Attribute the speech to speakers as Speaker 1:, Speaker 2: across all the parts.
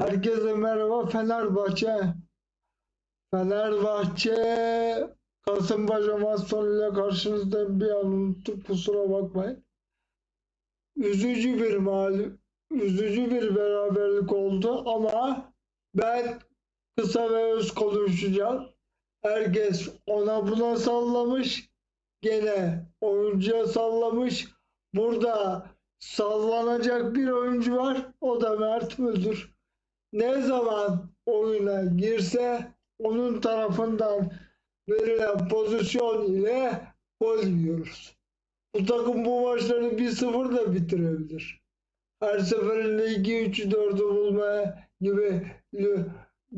Speaker 1: Herkese merhaba Fenerbahçe. Fenerbahçe Kasımpaşa maç sonuyla karşınızda bir an unuttuk kusura bakmayın. Üzücü bir mağlup, üzücü bir beraberlik oldu ama ben kısa ve öz konuşacağım. Herkes ona buna sallamış. Gene oyuncuya sallamış. Burada sallanacak bir oyuncu var. O da Mert Müldür ne zaman oyuna girse onun tarafından verilen pozisyon ile gol yiyoruz. Bu takım bu maçları 1-0 da bitirebilir. Her seferinde 2-3-4'ü bulmaya gibi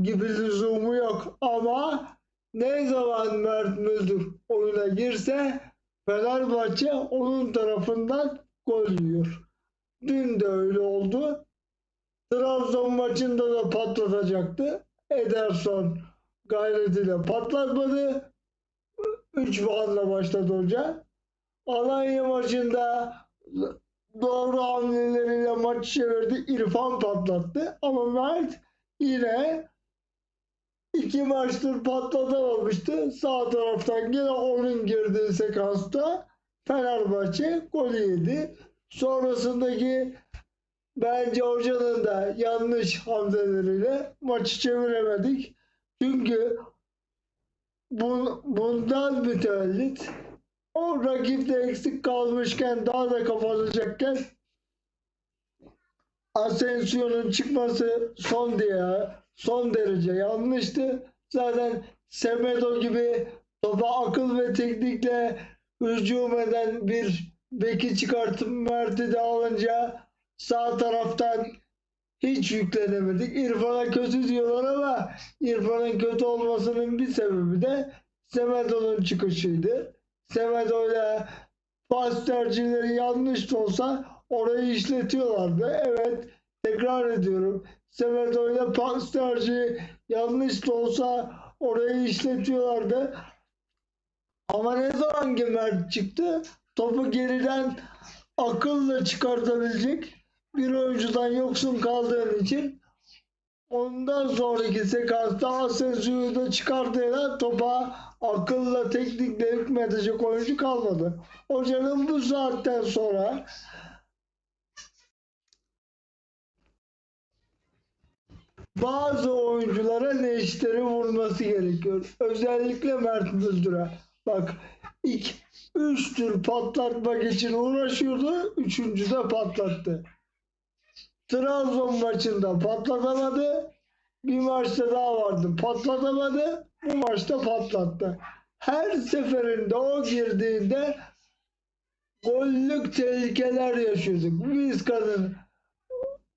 Speaker 1: gibi lüzumu yok ama ne zaman Mert Müldür oyuna girse Fenerbahçe onun tarafından gol yiyor. Dün de öyle oldu. Trabzon maçında da patlatacaktı. Ederson gayretiyle patlatmadı. 3 puanla başladı hoca. Alanya maçında doğru hamleleriyle maç çevirdi. İrfan patlattı. Ama Mert yine iki maçtır patlatamamıştı. Sağ taraftan yine onun girdiği sekansta Fenerbahçe gol yedi. Sonrasındaki Bence hocanın da yanlış hamleleriyle maçı çeviremedik. Çünkü bun, bundan mütevellit o rakip de eksik kalmışken daha da kapanacakken Asensio'nun çıkması son diye son derece yanlıştı. Zaten Semedo gibi topa akıl ve teknikle hücum eden bir beki çıkartıp Mert'i de alınca sağ taraftan hiç yüklenemedik. İrfan'a kötü diyorlar ama İrfan'ın kötü olmasının bir sebebi de Semedo'nun çıkışıydı. Semedo'yla pas tercihleri yanlış da olsa orayı işletiyorlardı. Evet tekrar ediyorum. Semedo'yla pas tercihi yanlış da olsa orayı işletiyorlardı. Ama ne zaman ki çıktı topu geriden akılla çıkartabilecek bir oyuncudan yoksun kaldığın için ondan sonraki sekansta Asensio'yu da çıkardığıyla topa akılla teknikle hükmedecek oyuncu kalmadı. Hocanın bu saatten sonra bazı oyunculara neşteri vurması gerekiyor. Özellikle Mert Müldür'e. Bak ilk üç tür patlatmak için uğraşıyordu. Üçüncü de patlattı. Trabzon maçında patlatamadı. Bir maçta daha vardı patlatamadı. Bu maçta patlattı. Her seferinde o girdiğinde gollük tehlikeler yaşıyorduk. Biz kadın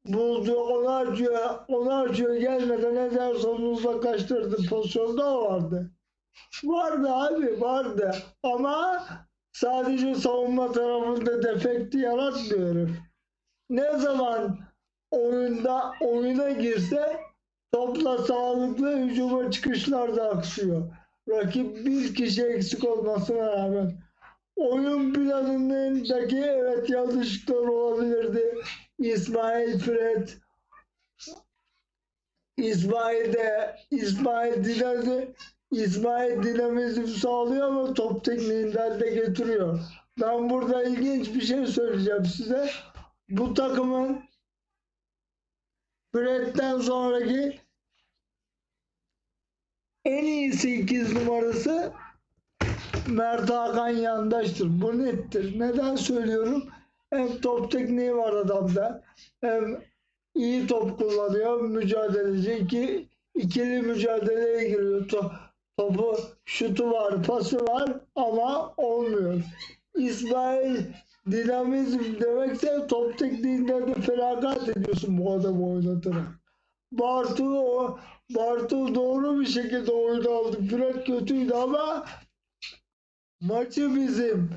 Speaker 1: buldu onarcıya onarcıya gelmeden Ederson uzaklaştırdı pozisyonda o vardı. Vardı abi vardı ama sadece savunma tarafında defekti yaratmıyor. Ne zaman oyunda oyuna girse topla sağlıklı hücuma çıkışlarda aksıyor. Rakip bir kişi eksik olmasına rağmen oyun planındaki evet yanlışlıklar olabilirdi. İsmail Fred İsmail de İsmail dinamizm İsmail dinamizm sağlıyor ama top tekniğinden de getiriyor. Ben burada ilginç bir şey söyleyeceğim size. Bu takımın Fred'den sonraki en iyisi ikiz numarası Mert Hakan Yandaş'tır. Bu nettir. Neden söylüyorum? Hem top tekniği var adamda. Hem iyi top kullanıyor. Mücadeleci. iki ikili mücadeleye giriyor. To, topu şutu var, pası var ama olmuyor. İsmail dinamizm demekse top tekniğinden de feragat ediyorsun bu adamı oynatarak. Bartu o Bartu doğru bir şekilde oyunu aldı. Fred kötüydü ama maçı bizim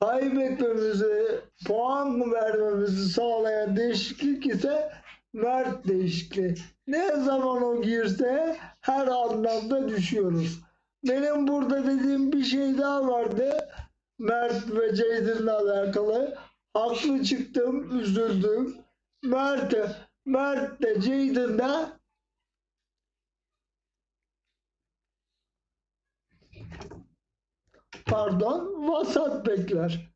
Speaker 1: kaybetmemizi, puan vermemizi sağlayan değişiklik ise Mert değişikliği. Ne zaman o girse her anlamda düşüyoruz. Benim burada dediğim bir şey daha vardı. Mert ve Ceydin'le alakalı. Haklı çıktım, üzüldüm. Mert Mert de Jadon da pardon vasat bekler.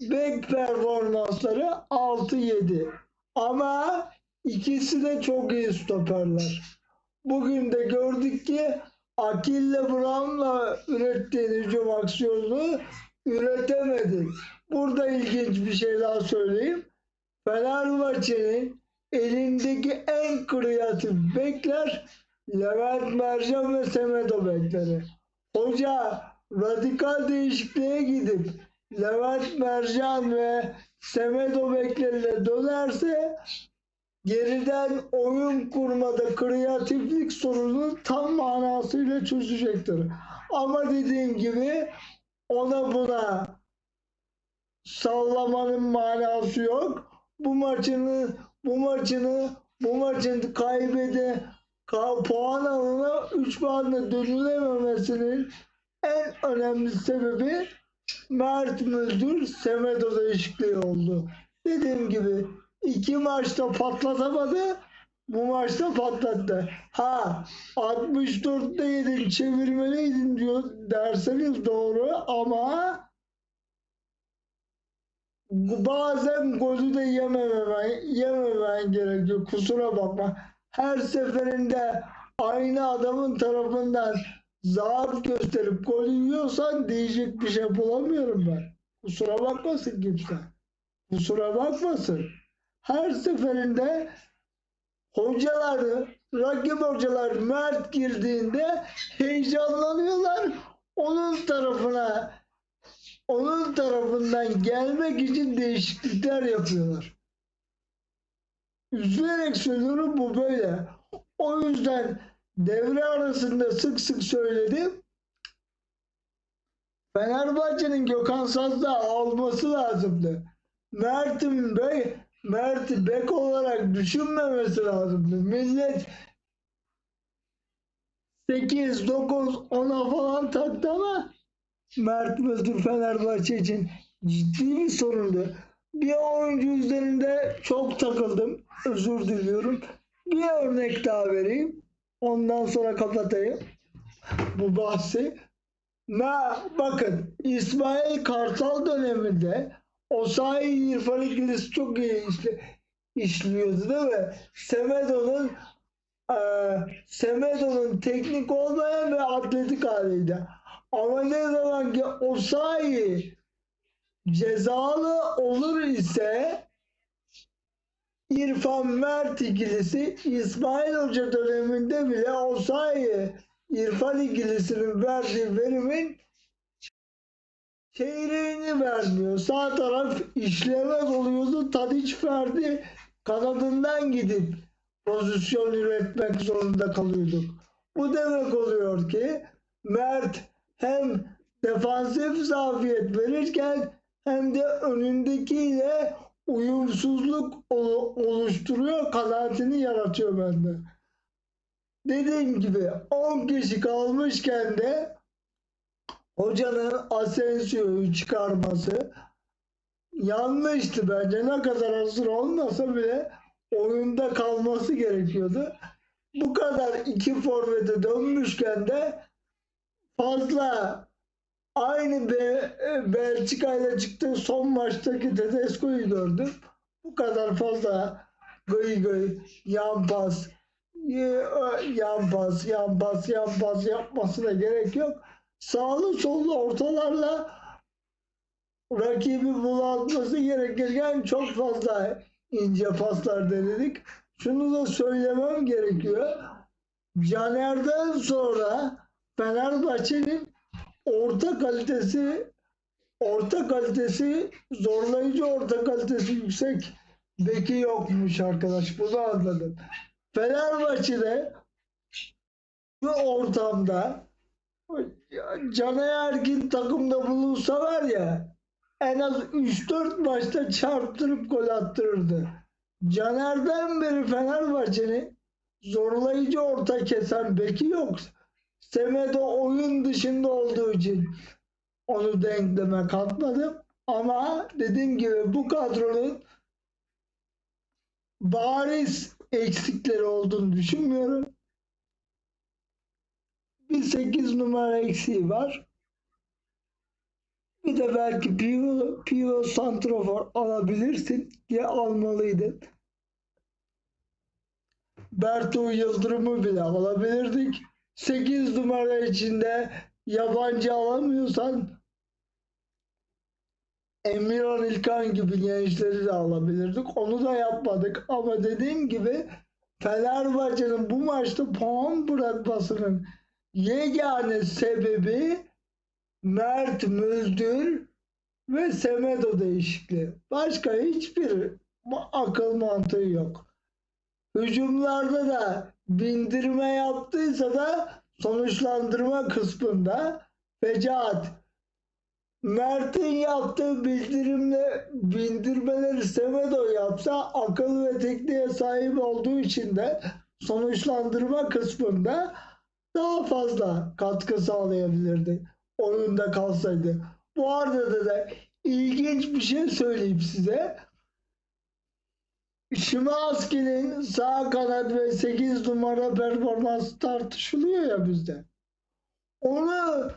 Speaker 1: Bek performansları 6-7. Ama ikisi de çok iyi stoperler. Bugün de gördük ki Akille Brown'la ürettiğin hücum aksiyonunu üretemedi. Burada ilginç bir şey daha söyleyeyim. Fenerbahçe'nin elindeki en kreatif bekler Levent Mercan ve Semedo bekleri. Hoca radikal değişikliğe gidip Levent Mercan ve Semedo bekleriyle dönerse geriden oyun kurmada kreatiflik sorununu tam manasıyla çözecektir. Ama dediğim gibi ona buna sallamanın manası yok. Bu maçını bu maçını bu maçın kaybede ka, puan alına 3 puanla dönülememesinin en önemli sebebi Mert Müldür Semedo değişikliği oldu. Dediğim gibi iki maçta patlatamadı. Bu maçta patlattı. Ha 64'te yedin çevirmeliydin diyor derseniz doğru ama bazen golü de yememen, yememen gerekiyor. Kusura bakma. Her seferinde aynı adamın tarafından zaaf gösterip gol yiyorsan diyecek bir şey bulamıyorum ben. Kusura bakmasın kimse. Kusura bakmasın. Her seferinde hocaları, rakip hocalar Mert girdiğinde heyecanlanıyorlar. Onun tarafına onun tarafından gelmek için değişiklikler yapıyorlar. Üzülerek söylüyorum bu böyle. O yüzden devre arasında sık sık söyledim. Fenerbahçe'nin Gökhan Saz'da alması lazımdı. Mert'in Bey, Mert'i bek olarak düşünmemesi lazımdı. Millet 8, 9, 10'a falan taktı ama Mert Müldür Fenerbahçe için ciddi bir sorundu. Bir oyuncu üzerinde çok takıldım. Özür diliyorum. Bir örnek daha vereyim. Ondan sonra kapatayım bu bahsi. Na, bakın İsmail Kartal döneminde Osayi İrfan ikilisi çok iyi işli, işliyordu değil mi? Semedo'nun e, Semedo'nun teknik olmayan ve atletik haliydi. Ama ne zaman ki Osayi cezalı olur ise İrfan Mert ikilisi İsmail Hoca döneminde bile Osayi İrfan ikilisinin verdiği verimin çeyreğini vermiyor. Sağ taraf işlemez oluyordu. Tadiç Ferdi kanadından gidip pozisyon üretmek zorunda kalıyorduk. Bu demek oluyor ki Mert hem defansif zafiyet verirken hem de önündekiyle uyumsuzluk oluşturuyor, kanaatini yaratıyor bende. Dediğim gibi 10 kişi kalmışken de hocanın Asensio'yu çıkarması yanlıştı bence. Ne kadar hazır olmasa bile oyunda kalması gerekiyordu. Bu kadar iki forvete dönmüşken de fazla aynı Be Belçika ile çıktığı son maçtaki Tedesco'yu gördüm. Bu kadar fazla gıy gıy, yan pas, yan pas, yan pas, yan pas yapmasına gerek yok. Sağlı sollu ortalarla rakibi bulatması gerekirken çok fazla ince paslar denedik. Şunu da söylemem gerekiyor. Caner'den sonra Fenerbahçe'nin orta kalitesi orta kalitesi zorlayıcı orta kalitesi yüksek beki yokmuş arkadaş. Bunu anladım. Fenerbahçe'de bu ortamda Caner Erkin takımda bulunsa var ya en az 3-4 maçta çarptırıp gol attırırdı. Caner'den beri Fenerbahçe'nin zorlayıcı orta kesen beki yok. Semedo oyun dışında olduğu için onu denkleme katmadım. Ama dediğim gibi bu kadronun bariz eksikleri olduğunu düşünmüyorum. Bir 8 numara eksiği var. Bir de belki Pio, Pio Santrofor alabilirsin diye almalıydın. Bertu Yıldırım'ı bile alabilirdik. 8 numara içinde yabancı alamıyorsan Emirhan İlkan gibi gençleri de alabilirdik. Onu da yapmadık. Ama dediğim gibi Fenerbahçe'nin bu maçta puan bırakmasının yegane sebebi Mert Müldür ve Semedo değişikliği. Başka hiçbir akıl mantığı yok. Hücumlarda da bindirme yaptıysa da sonuçlandırma kısmında fecaat. Mert'in yaptığı bildirimle bindirmeleri Semedo yapsa akıl ve tekniğe sahip olduğu için de sonuçlandırma kısmında daha fazla katkı sağlayabilirdi. Oyunda kalsaydı. Bu arada da ilginç bir şey söyleyeyim size. Şimanski'nin sağ kanat ve 8 numara performans tartışılıyor ya bizde. Onu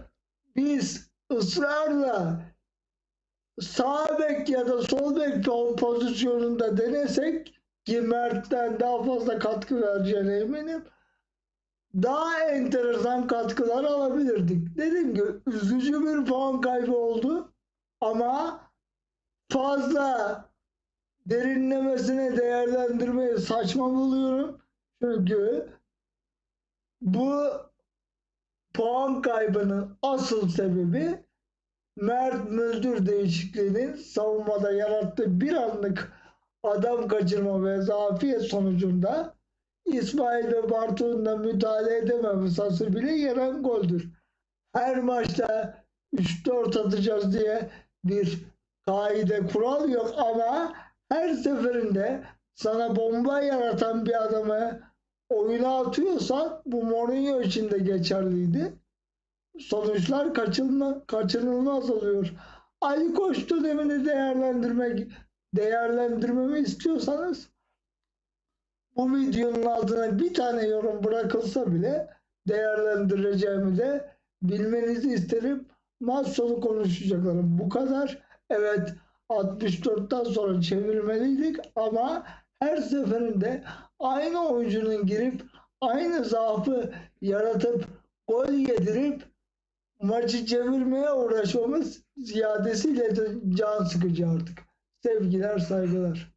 Speaker 1: biz ısrarla sağ bek ya da sol bek pozisyonunda denesek ki daha fazla katkı vereceğine eminim. Daha enteresan katkılar alabilirdik. Dediğim gibi üzücü bir puan kaybı oldu ama fazla derinlemesine değerlendirmeyi saçma buluyorum. Çünkü bu puan kaybının asıl sebebi Mert Müldür değişikliğinin savunmada yarattığı bir anlık adam kaçırma ve zafiyet sonucunda İsmail ve Bartu'nun da müdahale edememesi bile yenen goldür. Her maçta 3-4 atacağız diye bir kaide kural yok ama her seferinde sana bomba yaratan bir adamı oyuna atıyorsan bu Mourinho için de geçerliydi. Sonuçlar kaçınma, kaçınılmaz oluyor. Ali Koç dönemini değerlendirmek değerlendirmemi istiyorsanız bu videonun altına bir tane yorum bırakılsa bile değerlendireceğimi de bilmenizi isterim. Maç konuşacaklarım bu kadar. Evet 64'ten sonra çevirmeliydik ama her seferinde aynı oyuncunun girip aynı zaafı yaratıp gol yedirip maçı çevirmeye uğraşmamız ziyadesiyle de can sıkıcı artık. Sevgiler, saygılar.